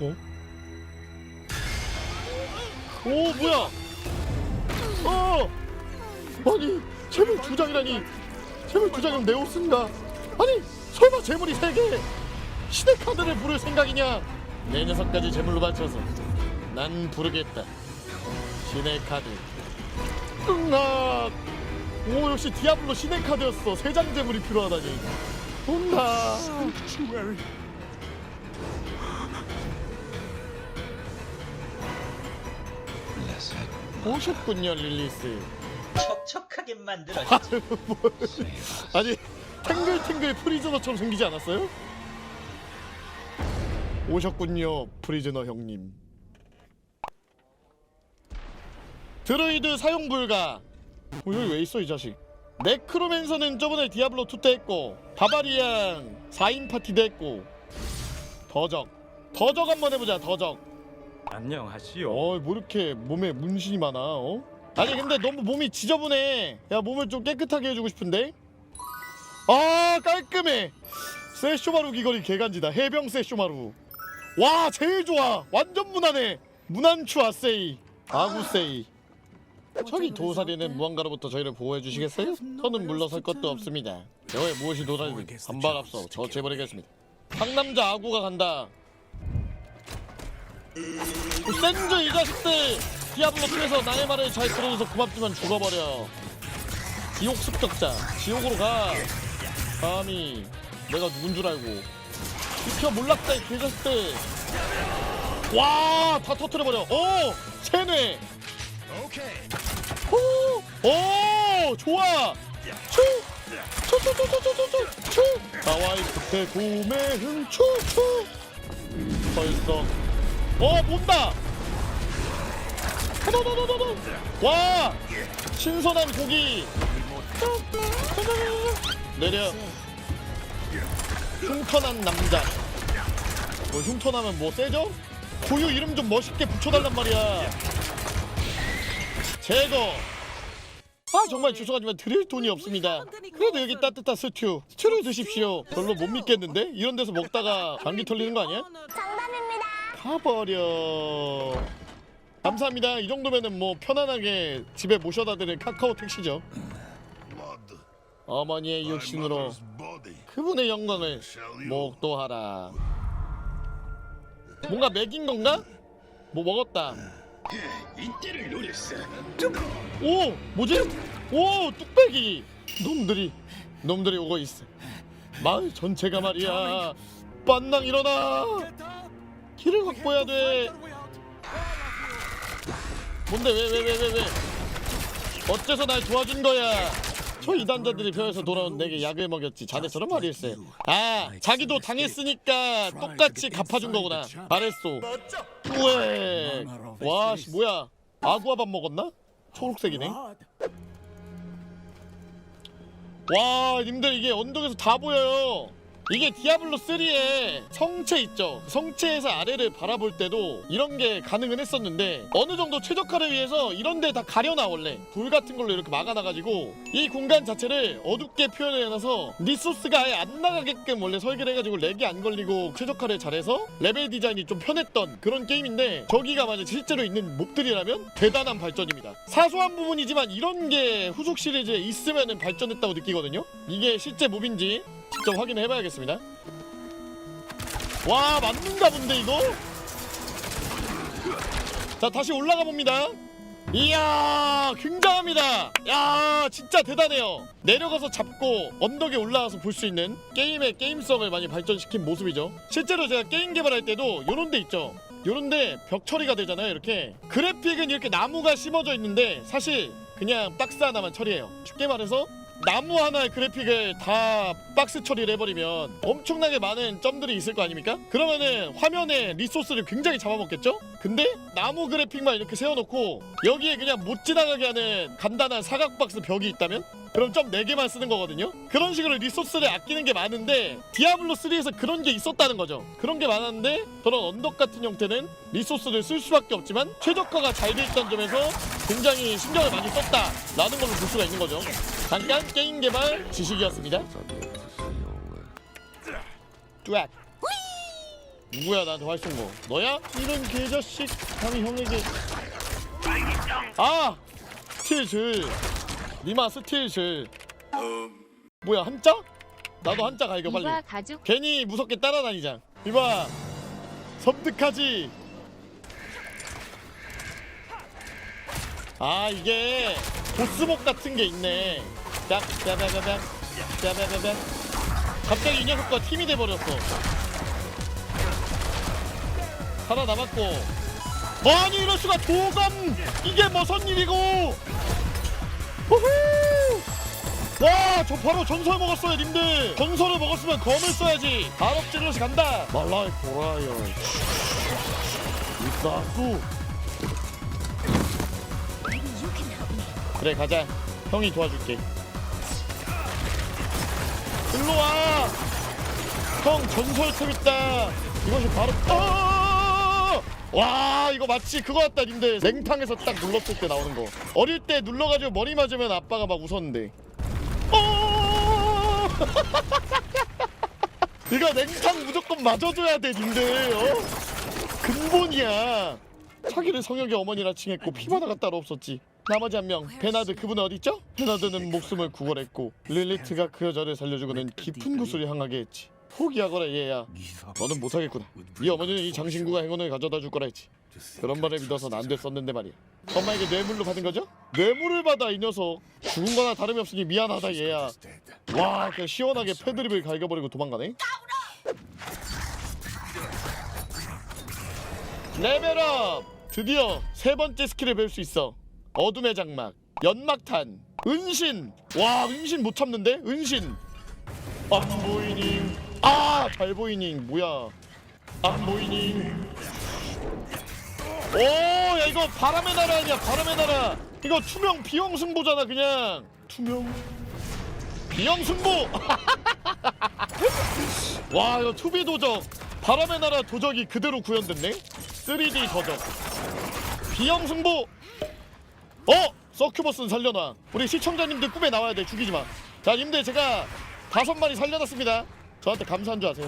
어? 오 뭐야? 어! 아니 재물 두 장이라니 재물 두 장이면 네오스인가? 아니 설마 재물이 세 개? 시대 카드를 부를 생각이냐? 내 녀석까지 재물로 바쳐서 난 부르겠다. 신의 카드. 응아. 오 역시 디아블로 신의 카드였어. 세 장 재물이 필요하다니. 온다. 오셨군요 릴리스. 촉촉하게 만들어 아유 뭐 아니 탱글탱글 프리즈너처럼 생기지 않았어요? 오셨군요 프리즈너 형님. 드로이드 사용 불가. 어, 여기 왜 있어 이 자식? 네크로맨서는 저번에 디아블로 2 때 했고 바바리안 4인 파티도 했고. 더적. 더적 한번 해보자 더적 안녕하시오. 어, 뭐 이렇게 몸에 문신이 많아, 어? 아니 근데 너무 몸이 지저분해. 야 몸을 좀 깨끗하게 해주고 싶은데. 아 깔끔해. 세쇼마루 귀걸이 개간지다. 해병 세쇼마루. 와 제일 좋아. 완전 무난해. 무난추 아세이. 아구세이. 저기 도사리는 무한가로부터 저희를 보호해 주시겠어요? 저는 물러설 것도 없습니다. 여에 무엇이 도사리든 반발 앞서 저 재버리겠습니다. 상남자 아구가 간다. 센즈 이 자식들 디아블로 2에서 나의 말을 잘 들어줘서 고맙지만 죽어버려. 지옥 습격자. 지옥으로 가. 감히 내가 누군 줄 알고. 비켜 몰락다 이 개자식들 와다 터트려버려. 오 세뇌. 오, 오 좋아. 추추추추추추추추. 나와이 그때 봄의 흥추추. 벌써 어 본다. 도도도도도. 와 신선한 고기. 내려. 흉터난 남자. 뭐 흉터나면 뭐 세죠? 고유 이름 좀 멋있게 붙여달란 말이야. 제거. 아 정말 죄송하지만 드릴 돈이 없습니다. 그래도 여기 따뜻한 스튜. 스튜를 드십시오. 별로 못 믿겠는데? 이런 데서 먹다가 감기 털리는 거 아니야? 가버려. 감사합니다. 이 정도면은 뭐 편안하게 집에 모셔다 드릴 카카오 택시죠. 어머니의 육신으로 그분의 영광을 목도하라. 뭔가 먹인 건가? 뭐 먹었다. 오, 뭐지? 오, 뚝배기. 놈들이 놈들이 오고 있어. 마을 전체가 말이야. 반낭 일어나. 길을 확보해야 돼. 뭔데 왜왜 왜 왜 왜, 어째서 날 도와준 거야? 저 이단자들이 벼에서 돌아온 내게 약을 먹였지. 자네처럼 말일세. 아, 자기도 당했으니까 똑같이 갚아준 거구나. 잘했소. 우에. 와, 씨 뭐야? 아구아밥 먹었나? 초록색이네. 와, 님들 이게 언덕에서 다 보여요. 이게 디아블로 3의 성체 있죠. 성체에서 아래를 바라볼 때도 이런 게 가능은 했었는데 어느 정도 최적화를 위해서 이런 데 다 가려놔 원래 불 같은 걸로 이렇게 막아놔가지고 이 공간 자체를 어둡게 표현해놔서 리소스가 아예 안 나가게끔 원래 설계를 해가지고 렉이 안 걸리고 최적화를 잘해서 레벨 디자인이 좀 편했던 그런 게임인데 저기가 만약 실제로 있는 몹들이라면 대단한 발전입니다. 사소한 부분이지만 이런 게 후속 시리즈에 있으면 발전했다고 느끼거든요. 이게 실제 몹인지 직접 확인을 해봐야겠습니다. 와 맞는가 본데 이거? 자 다시 올라가 봅니다. 이야 굉장합니다. 야 진짜 대단해요. 내려가서 잡고 언덕에 올라와서 볼 수 있는 게임의 게임성을 많이 발전시킨 모습이죠. 실제로 제가 게임 개발할 때도 요런 데 있죠. 요런데 벽 처리가 되잖아요 이렇게 그래픽은 이렇게 나무가 심어져 있는데 사실 그냥 박스 하나만 처리해요 쉽게 말해서 나무 하나의 그래픽을 다 박스 처리를 해버리면 엄청나게 많은 점들이 있을 거 아닙니까? 그러면은 화면에 리소스를 굉장히 잡아먹겠죠? 근데 나무 그래픽만 이렇게 세워놓고 여기에 그냥 못 지나가게 하는 간단한 사각 박스 벽이 있다면? 그럼 점 4개만 쓰는 거거든요? 그런 식으로 리소스를 아끼는 게 많은데 디아블로3에서 그런 게 있었다는 거죠 그런 게 많았는데 저런 언덕 같은 형태는 리소스를 쓸 수밖에 없지만 최적화가 잘 돼 있다는 점에서 굉장히 신경을 많이 썼다 라는 걸로 볼 수가 있는 거죠 잠깐 게임 개발 지식이었습니다 뚜악 누구야 나한테 활쏜 거? 너야? 이런 개자식 감히 형에게 아! 스틸즈 니마 스틸즈 뭐야 한자? 나도 한자 갈겨 빨리. 이봐 가죽. 괜히 무섭게 따라다니자. 이봐. 섬뜩하지. 아 이게 보스목 같은 게 있네. 뺨 뺨뺨뺨 뺨뺨뺨 갑자기 이 녀석과 팀이 돼버렸어. 살아남았고. 아니 이럴 수가. 도감! 이게 무슨 일이고 와, 저 바로 전설 먹었어요, 님들. 전설을 먹었으면 검을 써야지. 발업질러시 간다. 말라이 보라요. 있다고. 그래 가자. 형이 도와줄게. 일로 와. 형 전설템 있다. 이것이 바로. 아! 와 이거 마치 그거 같다 님들. 냉탕에서 딱 눌렀을 때 나오는 거. 어릴 때 눌러가지고 머리 맞으면 아빠가 막 웃었는데. 어! 이거 냉탕 무조건 맞아줘야 돼 님들. 어? 근본이야. 자기를 성역의 어머니라 칭했고 피바다가 따로 없었지. 나머지 한 명 베나드 그분 어딨죠? 베나드는 목숨을 구걸했고 릴리트가 그 여자를 살려주고는 깊은 곳으로 향하게 했지 포기하거라 얘야. 너는 못하겠구나. 네 어머니는 이 장신구가 행운을 가져다 줄 거라 했지. 그런 말을 믿어서 안 됐었는데 말이야. 엄마에게 뇌물로 받은 거죠? 뇌물을 받아 이 녀석. 죽은 거나 다름이 없으니 미안하다 얘야. 와 그냥 시원하게 패드립을 갈겨버리고 도망가네. 레벨업! 드디어 세 번째 스킬을 배울 수 있어. 어둠의 장막 연막탄 은신. 와 은신 못 참는데? 은신. 안 보이니 아잘 보이니 뭐야. 안 보이니 오야 이거 바람의 나라 아니야 바람의 나라. 이거 투명 비형 승보잖아 그냥. 투명. 비형 승보 와 이거 투비 도적. 바람의 나라 도적이 그대로 구현됐네. 3D 도적. 비형 승보 어 서큐버스는 살려놔. 우리 시청자님들 꿈에 나와야 돼. 죽이지 마 자 님들 제가 다섯 마리 살려놨습니다 저한테 감사한 줄 아세요?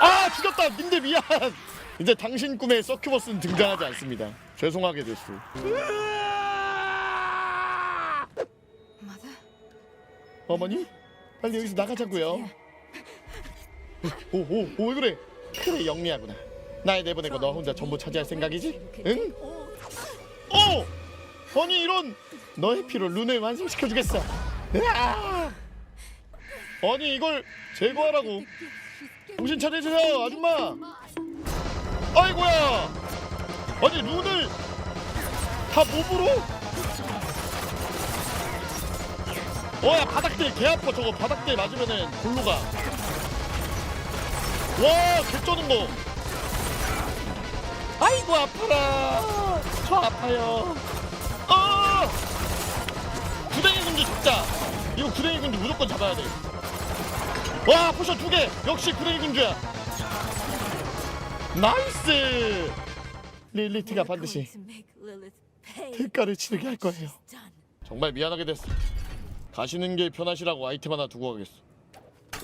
아 죽였다! 님들 미안! 이제 당신 꿈에 서큐버스는 등장하지 않습니다. 죄송하게 됐어 어머니? 빨리 여기서 나가자고요. 오오오 왜 그래? 그래 영리하구나. 날 내보내고 너 혼자 전부 차지할 생각이지? 응? 어 아니 이런! 너의 피로 룬을 완성시켜주겠어. 으아! 아니 이걸 제거하라고. 정신 차리세요 아줌마. 아이고야. 아니 룬을 다 몸으로? 어야 바닥들 개 아파 저거. 바닥들 맞으면은 골로 가와 개쩌는 거. 아이고 아파라. 저 아파요. 아! 구덩이 군주 잡자 이거 구덩이 군주 무조건 잡아야 돼 와 포션 두개. 역시 구덩이 군주야. 나이스! 릴리트가 반드시 대가를 치르게 할 거예요. 정말 미안하게 됐어. 가시는 게 편하시라고 아이템 하나 두고 가겠어.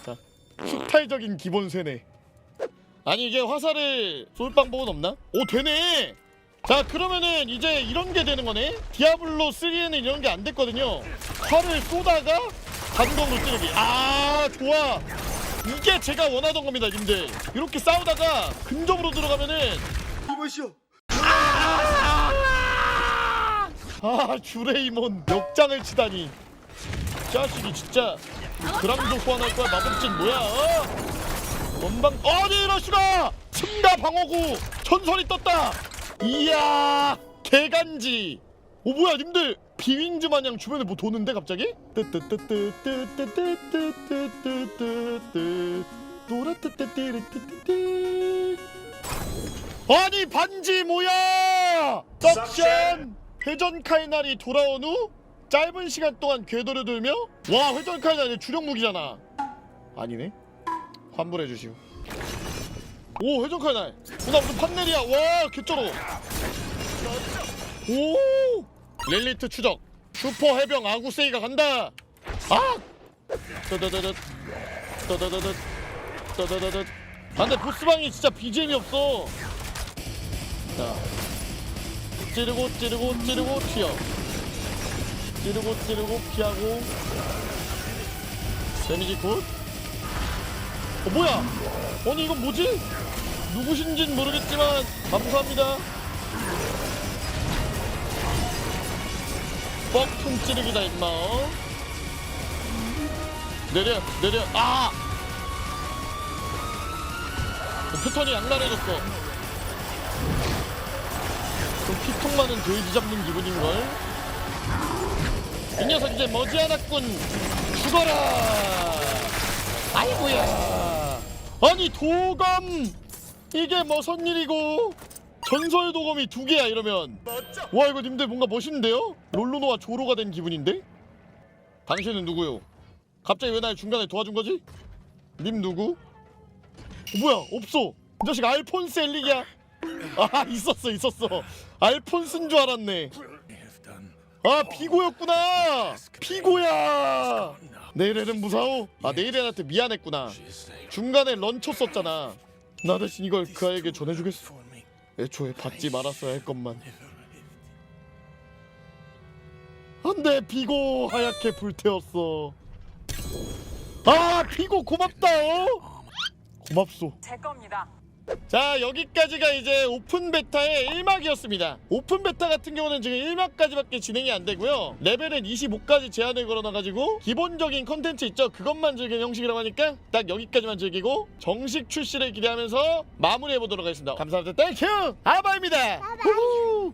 자 식탈적인 기본 세네 아니 이게 화살을 쏠 방법은 없나? 오 되네! 자 그러면은 이제 이런 게 되는 거네. 디아블로 3에는 이런 게 안 됐거든요. 활을 쏘다가 단검으로 찌르기. 아 좋아. 이게 제가 원하던 겁니다 님들. 이렇게 싸우다가 근접으로 들어가면은 이보시오. 아 주레이몬 역장을 치다니. 이 자식이 진짜 그랑도 소환할 거야. 마법진 뭐야 어? 원방 아니 이러시가? 층가 방어구. 전설이 떴다. 이야 개간지. 오 뭐야 님들 비윈즈 마냥 주변에 뭐 도는데 갑자기? 아니 반지 뭐야! 덕션! 회전 칼날이 돌아온 후 짧은 시간 동안 궤도를 돌며 와 회전 칼날이 주력 무기잖아 아니네 환불해 주시오 오 회전 칼날 나 무슨 판넬이야 와 개쩔어 오 릴리트 추적. 슈퍼 해병 아구세이가 간다. 아! 떠더더덧 떠더더덧 떠더더덧 아 근데 보스방이 진짜 BGM이 없어. 자. 찌르고 찌르고 찌르고 튀어. 찌르고 찌르고 피하고. 데미지 굿. 어, 뭐야? 아니 이건 뭐지? 누구신진 모르겠지만 감사합니다 뻑통 찌르기다 임마. 어? 내려 내려. 아! 패턴이 양날해졌어. 좀 피통 많은 돼지 잡는 기분인걸? 이 녀석 이제 머지않았군. 죽어라! 아이고야! 아니 도검 이게 무슨 일이고 전설 도검이 두 개야 이러면. 와 이거 님들 뭔가 멋있는데요? 롤로노와 조로가 된 기분인데? 당신은 누구요? 갑자기 왜 날 중간에 도와준 거지? 님 누구? 어, 뭐야 없어. 이 자식 알폰스 엘릭이야. 아 있었어 있었어. 알폰스인 줄 알았네. 아 피고였구나. 피고야. 네일에는 무사오. 아 네일에한테 미안했구나. 중간에 런처 썼잖아. 나 대신 이걸 그 아이에게 전해주겠어 애초에 받지 말았어야 할 것만 안돼 피고 하얗게 불태웠어 아 피고 고맙다 어? 고맙소 제 겁니다. 자 여기까지가 이제 오픈 베타의 1막이었습니다. 오픈 베타 같은 경우는 지금 1막까지밖에 진행이 안 되고요. 레벨은 25까지 제한을 걸어놔가지고 기본적인 컨텐츠 있죠? 그것만 즐기는 형식이라고 하니까 딱 여기까지만 즐기고 정식 출시를 기대하면서 마무리해보도록 하겠습니다. 감사합니다. 땡큐 아바입니다! 후후